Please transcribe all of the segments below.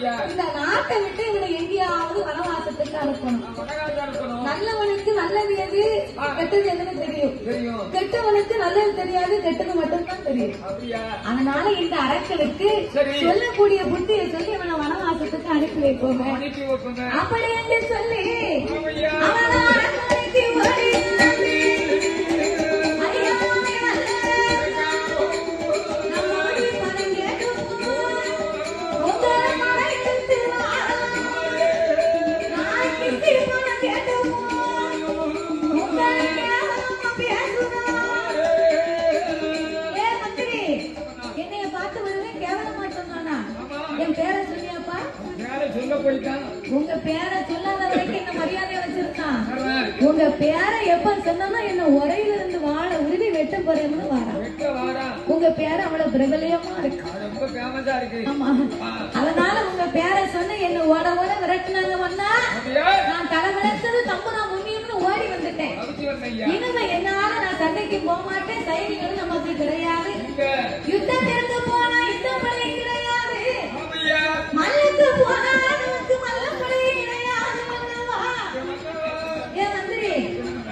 இந்த நாட்டை விட்டு இவனை எங்கேயாவது வனவாசத்துக்கு அனுப்பணும். நல்லவனுக்கு நல்லது எது? கெட்டது எதுன்னு தெரியும். கெட்டவனுக்கு நல்லது தெரியாது கெட்டது மட்டும்தான் தெரியும். அதனால இந்த அரக்கனுக்கு சரி. சொல்லக்கூடிய புத்தியை சொல்லி இவனை வனவாசத்துக்கு அனுப்பி வைப்போங்க அப்படி என்று சொல்லி சொல்ல போயிட்டான் உங்க பேரை சொல்லாத வரைக்கும் என்ன மரியாதையா வச்சிருந்தான். உங்க பேரை எப்ப சொன்னா என்ன உரையில இருந்து வாழ உருவி வெட்ட போறேன்னு வாரா. உங்க பேர் அவ்வளவு பிரபலியமா இருக்கு. ஆமா. அதனால உங்க பேரை சொன்ன என்ன ஓட ஓட விரட்டுனாங்க வந்தா நான் தலை விளைச்சது தம்புரா முன்னியம்னு ஓடி வந்துட்டேன். இனிமே என்னால நான் சண்டைக்கு போக மாட்டேன். சைனிகள் நமக்கு கிடையாது. இங்க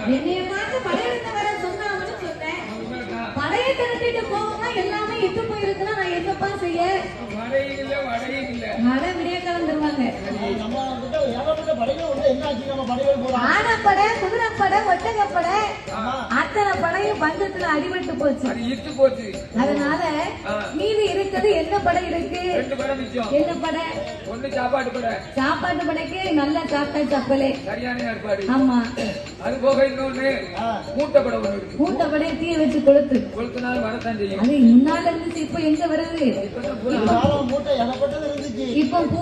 என்னைய பார்த்து படையெடுத்து வர சொன்னாங்கன்னு சொன்னேன். படையை திரட்டிட்டு போகணும்னா எல்லாமே இட்டு போயிருக்குன்னா நான் என்னப்பா செய்ய? மழை விடிய கலந்துருவாங்க ஆனப்படை குதிரைப்படை ஒட்டகப்படை அத்தனை படையும் பஞ்சத்துல அடிபட்டு போச்சு. அதனால மீதி இருக்குது என்ன படை இருக்கு? ரெண்டு படம் மிச்சம். என்ன படை? ஒண்ணு சாப்பாட்டு படை. சாப்பாட்டு படைக்கு நல்ல சாப்பிட்டா சப்பலே சரியான ஏற்பாடு. ஆமா. அது போக இன்னொன்னு படம் இருக்கு. மூட்டை படையை தீ வச்சு கொளுத்து. கொளுத்து நாள் வரத்தான் செய்யும். அது முன்னால இருந்துச்சு இப்ப எங்க வருது? இப்ப பூ